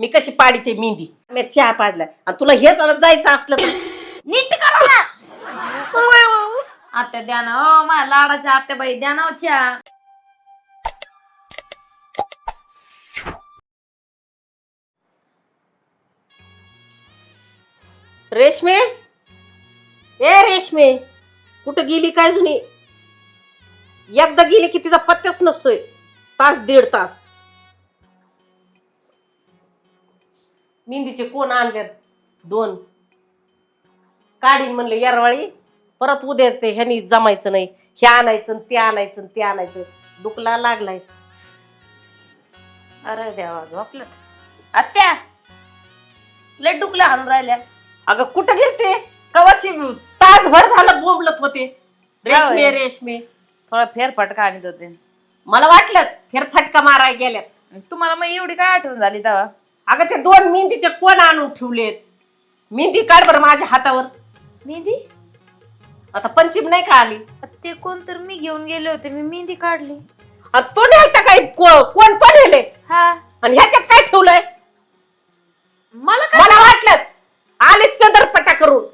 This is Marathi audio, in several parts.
मी कशी पाडी ते मेहंदी? मी चहा पाजलाय. आणि तुला हे चालत जायचं असलं तर. नीट करा ना. आत्या द्या ना ओ माझ्या लाडाच्या आत्या बाई द्या ना ओ चहा. रेशमे? ए रेशमे कुठं गेली काय जुनी? एकदा गेली की तिचा पत्त्याच नसतोय. तास दीड तास. मेहंदीचे कोण आणल्यात दोन. काढीन म्हणले यारवाळी परत उद्या ते ह्यानी जमायचं नाही. हे आणायचं आणि ते आणायचं आणि ते आणायचं. दुखला लागलाय. अरे देवा झोपलं. आत्या लड्डूकला हाणून राहिल्या. अगं कुठं गेलते? कवाची तासभर झालं बोंबलत होते. रेशमे. रेशमे. थोडा फेरफटका आणत होते. मला वाटलं फेरफटका माराय गेल्यात. तुम्हाला मग एवढी काय आठवण झाली तेव्हा? अगं ते दोन मेहंदीचे कोण आणून ठेवलेत? मेहंदी काढ बरं माझ्या हातावर. मेहंदी? आता पंचीम नाही का आली? ते कोण तर मी घेऊन गेले होते मी मेहंदी काढली. आणि तो नेलता काय? को- कोण तो नेले. हा. आणि ह्याच्यात काय ठेवलंय? मला काय मला वाटलं आले चंद्रपटा करून.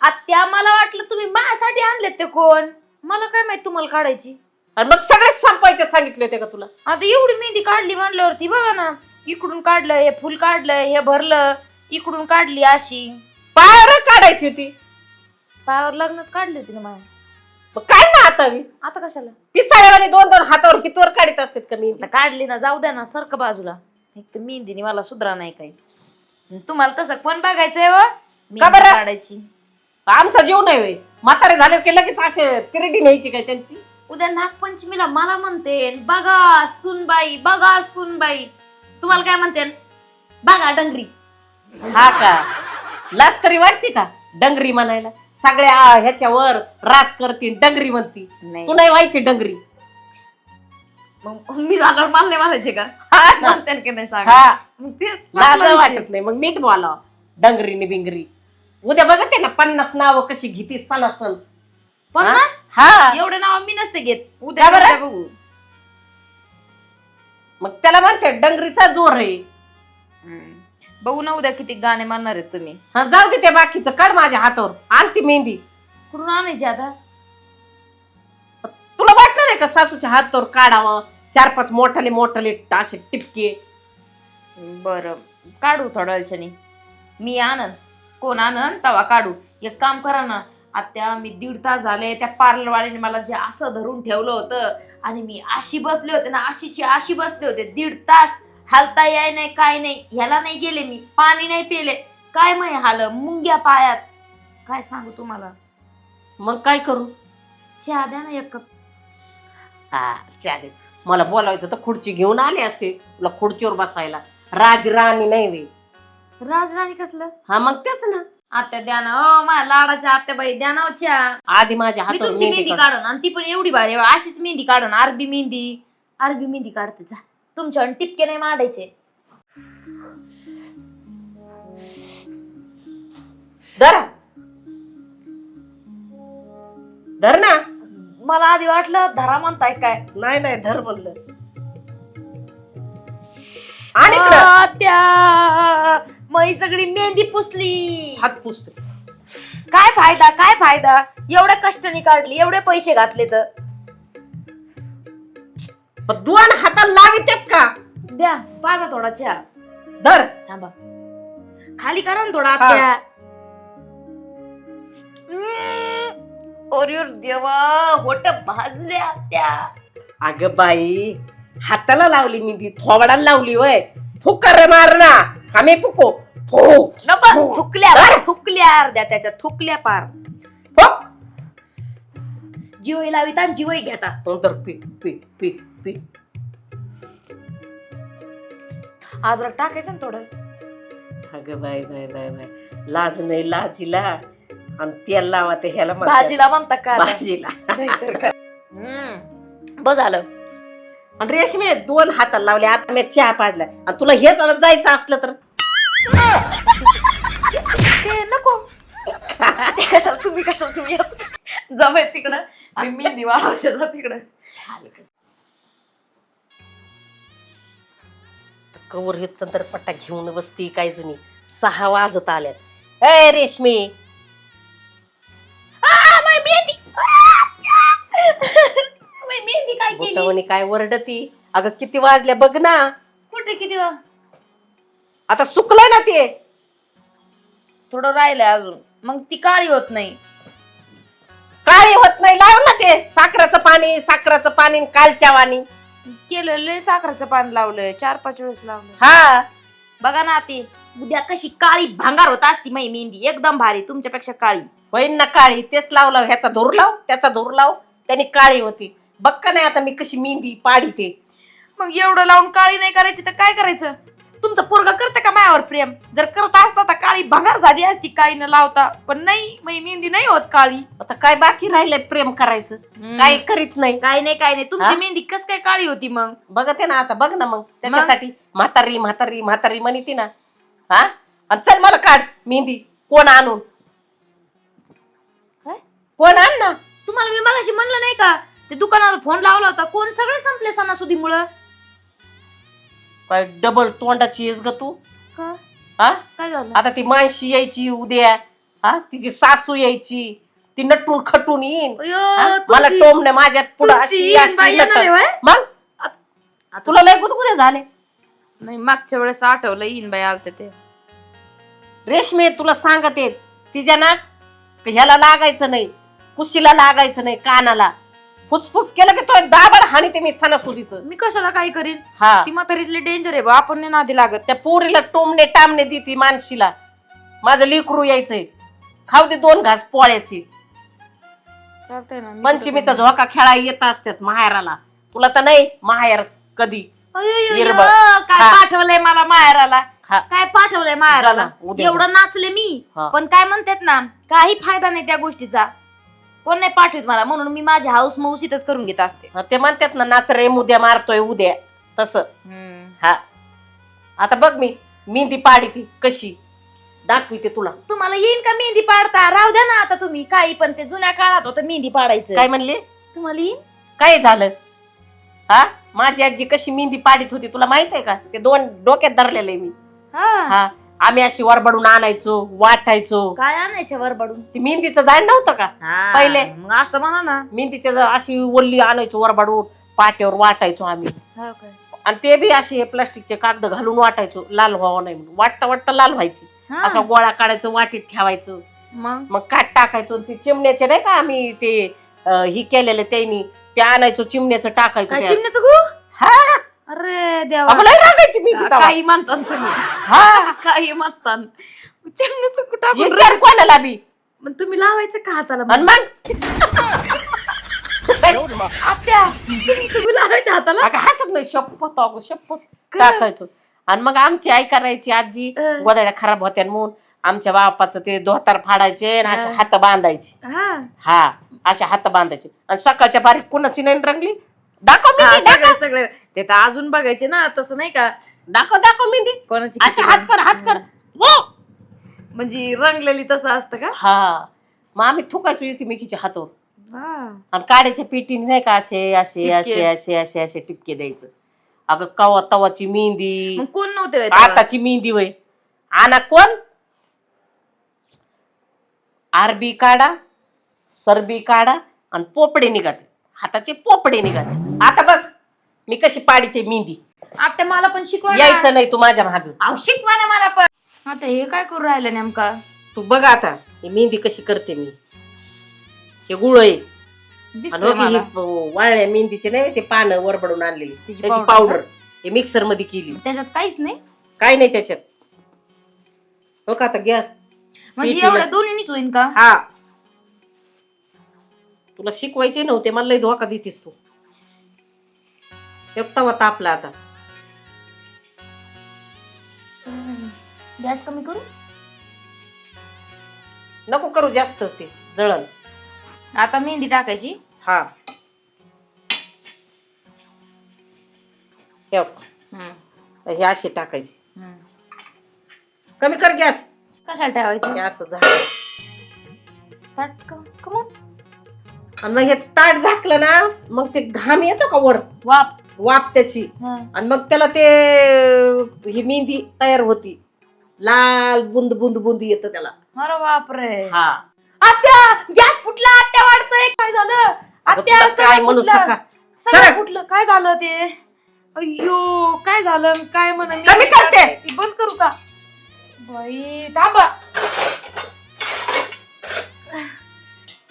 आत्या मला वाटलं तुम्ही माझ्यासाठी आणलेत ते कोण? मला काय माहीत तुम्हाला काढायची? आणि मग सगळेच संपायचे सांगितले होते का तुला? आता एवढी मेहंदी काढली म्हणल्यावरती बघा ना. इकडून काढलं हे फुल काढलं हे भरलं इकडून काढली अशी. पायावर काढायची होती. पायावर लग्नात काढली होती ना मग काय ना आता मी? आता कशाला? पिसाळ्यावाने दोन दोन हातावर हितवर काढीत असतात का मी आता काढली ना जाऊ द्या ना सारखं बाजूला. एक तर मेहंदीने मला सुधरा नाही काही. आणि तुम्हाला तसं कोण बघायचंय व बरं? मेहंदी काढायची. आमचा जीव नाही होय. म्हातारे झाले की लगेच असे तिरडी न्यायची काय त्यांची? उद्या नागपंचमीला मला म्हणते बघा सुनबाई बघा सुनबाई. तुम्हाला काय म्हणते? बघा डंगरी. हा का? लाज तरी वाटते का? डंगरी म्हणायला. सगळ्या ह्याच्यावर राज करते डंगरी म्हणती. नाही. तू नाही व्हायची डंगरी. मग मी झाल्यावर मला नाही म्हणायचे का? हा ना. म्हणते की नाही सांग. हा. मग तेच लाज विषय. वाटत नाही. मग नीट बोला. डंगरीने बिंगरी. उद्या बघते ना पन्नास नाव कशी घेते सणासन पन्नास? हा. एवढे नाव मी नसते घेत. का उद्या बरं? उद्या बघू. मग त्याला म्हणते डंगरीचा जोर आहे. हम्म. बघू ना उद्या किती गाणे म्हणणार आहेत तुम्ही. हा जाऊ दे त्या बाकीचं काढ माझ्या हातावर. आणती मेहंदी. कुठून आणायची आता? तुला वाटलं नाही का सासूच्या हातावर काढावं? चार पाच मोठाले मोठाले असे टिपके. बर काढू थोड्या वेळच्यानी मी आनंद कोण आनंद तवा काढू. एक काम करा ना आत्या मी दीड तास झाले त्या पार्लरवाल्याने मला जे असं धरून ठेवलं होतं आणि मी अशी बसले होते ना अशीची अशी बसले होते. दीड तास हालता याय नाही काय नाही. ह्याला नाही गेले मी. पाणी नाही पिले. काय माही हाल? मुंग्या पायात. काय सांगू तुम्हाला? मग काय करू? चहा द्या ना एक कप. हा चालेल मला बोलायचं तर खुर्ची घेऊन आले असते तुला खुर्चीवर बसायला. राज राणी नाही वे राजराणी कसलं? हा मग तेच ना. आत्या द्या ना. ओ माझ्या लाडाच्या आत्या बाई द्या ना आधी माझ्या मी हातावर तुमची मेहंदी मेहंदी काढ. काढून आणि ती पण एवढी भारी आहे. अशीच मेहंदी काढून. अरबी मेहंदी. अरबी मेहंदी काढते. जा. तुमच्या टिपके नाही मांडायचे. धर. धर ना. मला आधी वाटलं धरा म्हणताय काय? नाही नाही धर म्हणलं. आणि इकडं. आ, मई सगळी मेहंदी पुसली. हात पुसतो काय फायदा काय फायदा? एवढ्या कष्टाने काढली एवढे पैसे घातले तर. पण दोन हाताला लावित का? द्या पाजा थोडा चहा धर. थांबा. खाली करा ना थोडा हा. आत्या. हम्म. अरे देवा होट भाजले आत्या. अगं बाई हाताला लावली मेहंदी थोबडाला लावली वय. फुकर मार ना. आम्ही फुको नको. थुकल्या अरे. थुकल्या अर्ध्या त्याच्या थुकल्या पार जीवही लाविता जीवही घेता नंतर पी पी पी पी अद्रक टाकायचं ना थोडं अगं बाय बाय बाय बाय लाज नाही लाजीला आणि तेल लावा ते ह्याला म्हणतात. भाजीला म्हणता का? भाजीला. हम्म. बस झालं आणि रेशमे दोन हाताला लावले आता मी चहा पाजलाय. आणि तुला हे चालत जायचं असलं तर. ते नको. ते कशाला तुम्ही कशाला तुम्ही जमेल तिकडं. मी मेहंदी वाढवते जा तिकडं. कवर हे चंद्रपट्टा घेऊन बसती काय जुनी. सहा वाजत आल्यात. ए रेशमी. काय केली बोटावणी काय वरडती? अगं किती वाजल्या बघ ना. कुठे किती वा- आता सुकलंय ना ते. थोडं राहिलंय अजून. मग ती काळी होत नाही. काय होत नाही लाव ना ते. साखराचं पाणी साखराचं पाणी आणि कालच्या वाणी. केलेलं साखरेचं पान लावलंय. चार पाच वेळेस लावलंय. हा. बघा ना ती. उद्या कशी काळी भांगार होत असती माई मेहंदी. एकदम भारी तुमच्यापेक्षा काळी. होईन ना काळी. तेच लावलं ह्याचा धूर लाव त्याचा धूर लाव. त्याने काळी होती. बघ का नाही आता मी कशी मेहंदी पाडी ते मग एवढं लावून काळी नाही करायची तर काय करायचं? तुमचं पोरग करतं का मायावर प्रेम? जर करत असता तर काळी भांगार झाली असती काही न लावता. पण नाही माई मेहंदी नाही होत काळी. आता काय बाकी राहिलंय प्रेम करायचं? काय करीत नाही. काय नाही काय नाही. तुमची? मेहंदी कस काय काळी होती मग? बघते ना आता बघ ना मग. त्याच्यासाठी म्हातारी म्हातारी म्हातारी म्हणती ना. हा? आणि चल मला काढ मेहंदी कोण आणून? काय? कोण आण ना? तुम्हाला मी मगाशी म्हणलं नाही का ते दुकानाला फोन लावला होता. कोण? सगळे संपले सणासुदीमुळं. काय डबल तोंडाची येस ग तू? का? हा? काय झालं? आता ती माणशी यायची उद्या. हा? तिची सासू यायची. ती नटून खटून येईन. हा? मला तुमची- टोमने माझ्या पुढं तुमची अशी बाई येणार आहे? मग? तुला लय गुदगुदे झाले. नाही मागच्या वेळेस आठवलं येईन बाई आलते ते. रेशमे तुला सांगते. तिच्या ना ह्याला लागायचं नाही. कुशीला लागायचं नाही कानाला. फुसफुस केलं की तो दाबड हानी ते मी सणासुदीच. मी कशाला काय करीन? हा. ती म्हातारीतले डेंजर आहे बा आपण नाही नादी लागत. त्या पोरीला टोमने टामने देती मानशीला. माझं लिकरू यायचंय. खाऊ दे दोन घास पोळ्याची. चालतंय ना मी पंचमीचा कुठं झोका खेळा येत असतात माहेराला. तुला तर नाही माहेर कधी? अयो, अयो, काय हा. पाठवलंय मला माहेराला? हा. काय पाठवलंय माहेराला? उद्या एवढं नाचले मी. हा. पण काय म्हणतात ना काही फायदा नाही त्या गोष्टीचा. कोण नाही पाठवत मला म्हणून मी माझी हाऊस मौस इथंच करून घेत असते. हा, ते म्हणतात ना नाच रे उद्या मारतोय उद्या. तस. हा. आता बघ मी मेहंदी पाडी ती कशी? दाखविते तुला. तुम्हाला येईन का मेहंदी पाडता? राहू द्या ना आता तुम्ही. काही पण ते जुन्या काळात होतं मेहंदी पाडायचं. काय म्हणले? तुम्हाला येईन? काय झालं? हा? माझी आजी कशी मेहंदी पाडीत होती तुला माहीत आहे का? ते दोन डोक्यात धरलेलं मी. हा. हा. आम्ही अशी वरबडून आणायचो वाटायचो. काय आणायच्या वरबडून? ती मेहंदीचं जाण नव्हतं का? पहिले. मग असं म्हणा ना. मेहंदीच्या ज- अशी ओल्ली आणायचो वरबडून पाट्यावर वाटायचो आम्ही. आणि ते बी असे प्लास्टिकचे कागद घालून वाटायचो लाल व्हावं नाही म्हणून. वाटता वाटता लाल व्हायची. हा. असा गोळा काढायचो वाटीत ठेवायचो. मग? मग काट टाकायचो आणि ते चिमण्याचे नाही का आम्ही ते अं, ही केलेलं त्यांनी ते आणायचो चिमण्याचं टाकायचो काय त्यात. चिमण्याचं गु हा. अरे देवा. रागायची मी. काही म्हणतात तुम्ही. हा. काही म्हणतात. आपण विचार कोणाला बी? मग तुम्ही लावायचं का हाताला आणि मग? आत्या तुम्ही लावायच्या हाताला? अगं हसत नाही शपथ अगं शपथ टाकायचो. आणि मग आमची आई करायची आजी अं. गोदड्या खराब होत्या म्हणून आमच्या बापाचं ते धोतार फाडायचे आणि असे हा. हात बांधायचे. हा. हा असे हात बांधायचे. आणि सकाळच्या बारीक कुणाची नाही रंगली? दाखव हा, मेहंदी दाखव. सगळे. सगळे ते तर अजून बघायचे ना तसं नाही का? दाखव दाखव मेहंदी कोणाची किती हात कर हात कर. रंग? हो. म्हणजे रंगलेली तसं असतं का? हा. मग आम्ही थुकायचो एकमेकीच्या हातावर. आणि काड्याच्या पेटीने नाही का असे असे टिपके. असे असे असे असे टिपके द्यायचं. अगं कवा तवाची मेहंदी. मग कोण नव्हते तेव्हा? आताची मेहंदी वय आणा कोण? आरबी काढा सरबी काढा आणि पोपडे निघाते हाताचे पोपडे निघाते आता बघ मी कशी पाडीते मेहंदी. आत्या मला पण शिकवा ना. यायचं नाही तू माझ्या माग. अहो, शिकवा ना मला पण. आता हे काय करू राहिलं नेमका? तू बघ आता ही मेहंदी कशी करते मी. हे गुळ आहे. आणि दिसतोय की मला. ही वाळल्या मेहंदीचे नाही ते पानं वरबडून आणलेली. त्याची त्याची powder. पावडर हे मिक्सरमध्ये केली. त्याच्यात काहीच नाही? काय नाही त्याच्यात. हो का आता गॅस. म्हणजे एवढ्या. दोन्हीनीच होईन का? हा. तुला शिकवायचे नव्हते मला लय धोका देतीस तू. एकटा तापला आता. गॅस कमी करू? नको करू जास्त ते जळण. आता मेहंदी टाकायची. हा. हे हम्म, हे अशी टाकायची. हम्म. कमी कर गॅस. कशाला ठेवायचं? असं झालं ताट क- come on. आणि मग हे ताट झाकलं ना मग ते घाम येतो का वर? वाप वाफ त्याची. हा. आणि मग त्याला ते ही मेहंदी तयार होती. लाल बुंद बुंद बुंद येत त्याला. अरे बापरे. हा. आत्या गॅस फुटला आत्या वाढतंय. काय झालं? आत्या तुला काय सगळं म्हणू फुटलं. सका सगळं. फुटलं. काय झालं ते? अय्यो काय झालं? काय म्हण कमी करते. बंद करू का? बाई थांबा.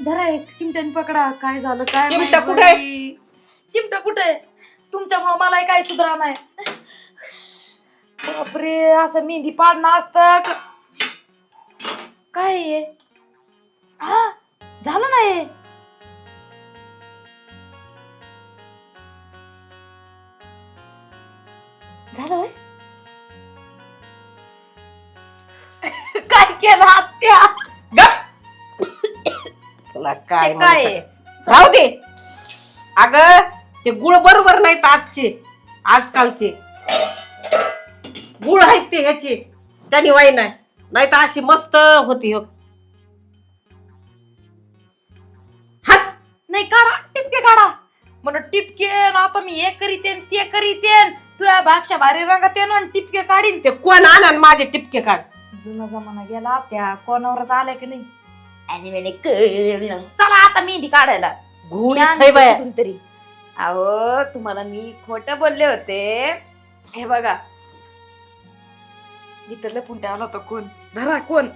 धरा एक चिमट्याने पकडा काय झालं काय चिमटा माहीत कुठे? बाई. चिमटा कुठे? तुमच्यामुळं मला काय सुधरा नाही बापरे असं मेहंदी पाडणं असतं काय आहे हा झालं नाही झालं होय? काय केलं आत्या गप. तुला काय ते काय? राहू दे अग ते गुळ बरोबर नाहीत आजचे आजकालचे. गुळ आहेत ते ह्याचे. त्यांनी वाई नाही. नाही तर अशी मस्त होती हो. नाही काढा टिपके काढा. म्हणून टिपके न आता मी हे करीतेन ते करीतेन तुझ्या भाक्षा भारी रंगात येईन आणि टिपके काढीन ते. कोण आण माझे टिपके काढ? जुना जमाना गेला त्या कोणावरच आलाय की नाही? आणि म्हणे कळलं. चला आता मेहंदी काढायला. गुळ मी आणते आहे बाया कुठून तरी अहो तुम्हाला मी खोट बोलले होते. हे बघा. इथं लपून ठेवला होता कोण? धरा कोण?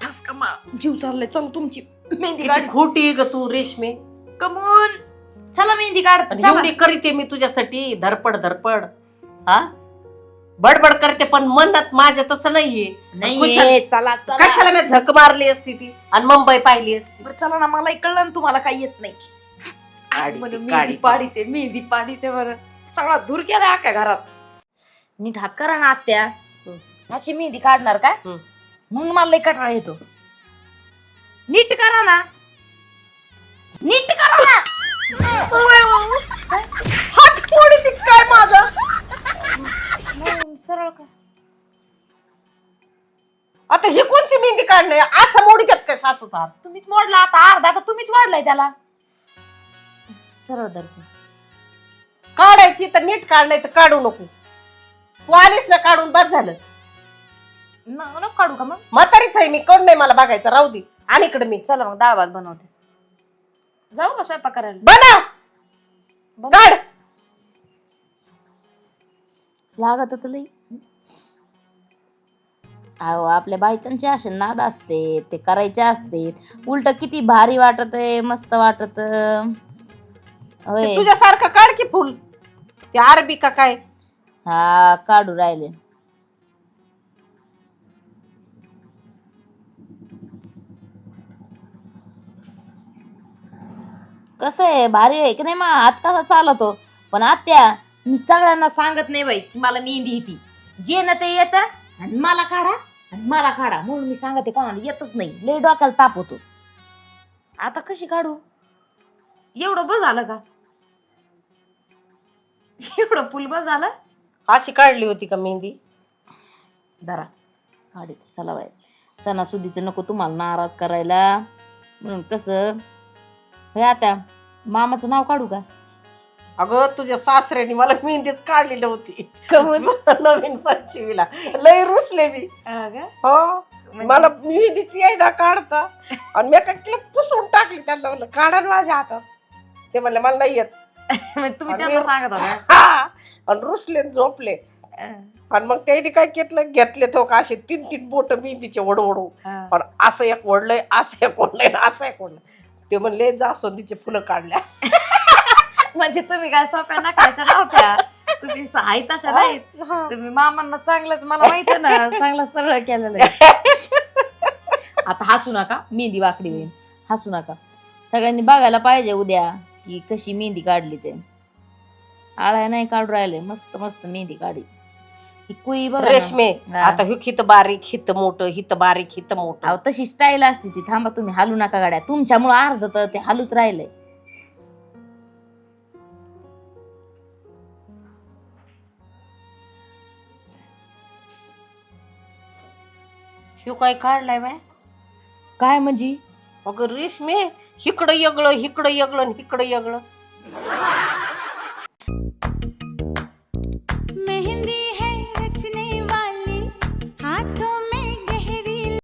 ठसका मा जीव चाललाय. चल तुमची मेहंदी काढ खोटी ग तू रेशमे. कमून. चला मेहंदी काढ. आणि चला. एवढी करीते मी तुझ्यासाठी. धडपड धडपड. हा? बडबड करते पण मनात माझ्या तसं नाहीये. नाही खुशाल- ये, चला चला. कशाला मी झक मारली असती ती? आणि मुंबई पाहिली असती. बरं चला ना मला कळलं ना तुम्हाला काही येत नाही. काढी म्हणे ती, मेहंदी काढी ती. पाडी ते मेहंदी पाडी ते बरं. सगळा धूर केला अख्या घरात. नीट हात करा ना आत्या. हं. अशी मेहंदी काढणार काय? हं. म्हणून मला लई कटाळा येतो. नीट करा ना. नीट करा ना. हात फोडी काय माझा? सरळ का? आता ही कोणची मेहंदी काढणे असं मोडी देत काय सासूचा हात? तुम्हीच मोडला आता अर्धा तर तुम्हीच वाढलाय त्याला. सरळ धरते काढायची तर नीट काढ नाही तर काढू नको. तू आलीस ना काढून बाद झालं. न नको काढू का मग? म्हातारीच आहे मी कोण नाही मला बघायचं राहू दे. आणि इकडे मी. चला मग डाळ भात बनवते. जाऊ का स्वयंपाक करायला? बनव! बघ. काढ! लागत लई. अहो आपल्या बायकांचे असे नाद असते ते करायचे असते उलट किती भारी वाटत आहे मस्त वाटत. होय. तुझ्यासारखं काढ की फुल. ते अरबी का काय? हा काढू राहिले. कसं आहे भारी आहे की नाही? मग हात कसा चालतो. पण आत्या मी सगळ्यांना सांगत नाही बाई की मला मेहंदी येते. जे ना ते येतं आणि मला काढा आणि मला काढा. म्हणून मी सांगते कोणाला येतच नाही. लय डोक्याला ताप होतो. आता कशी काढू? एवढं बस झालं का? एवढं फुल बस झालं? अशी काढली होती का मेहंदी? धरा काढी. चला बाय सणासुदीचं नको तुम्हाला नाराज करायला. म्हणून कसं? होय आता मामाचं नाव काढू का? अगं तुझ्या सासऱ्याने मला मेहंदीच काढलेली होती. नवीन पंचवीला. लय रुसले मी. हो. मला मेहंदीची यायला काढता. आणि मी काय पुसून टाकली त्यांना म्हणलं काढा ना माझ्या हातात. ते म्हणले मला नाही येत. तुम्ही त्यांना सांगत होता? हा. आणि रुसले झोपले. आणि मग त्यांनी काय घेतलं घेतले तो का असे तीन तीन बोट मेहंदीचे वडवडू पण असं एक वडलंय असं एक वडलंय असं एक वडलंय ते म्हणले जास्वंदीचे फुलं काढल्या. म्हणजे तुम्ही काय सोप्या नकायच्या नव्हत्या. तुम्ही सहाय तशा नाही तुम्ही मामांना चांगलंच मला माहीत आहे ना चांगलं सरळ केलेलं आहे. आता हसू नका मेहंदी वाकडी होईल. हसू नका. सगळ्यांनी बघायला पाहिजे उद्या की कशी मेहंदी काढली ते. आळ्या नाही काढू राहिले मस्त मस्त मेहंदी काढली. ही कुई बघा ना. रेशमे हा. आता हित बारीक हित मोठं हित बारीक हित मोठं. अहो तशी स्टाईल असते ती थांबा तुम्ही हालू नका गाड्या. तुमच्यामुळं अर्ध तर ते हालूच राहिलंय ह्यो काय काढलाय बाय? काय म्हणजे? अगं रेशमे हिकडं यगळं हिकडं यगळं आणि हिकडं यगळं.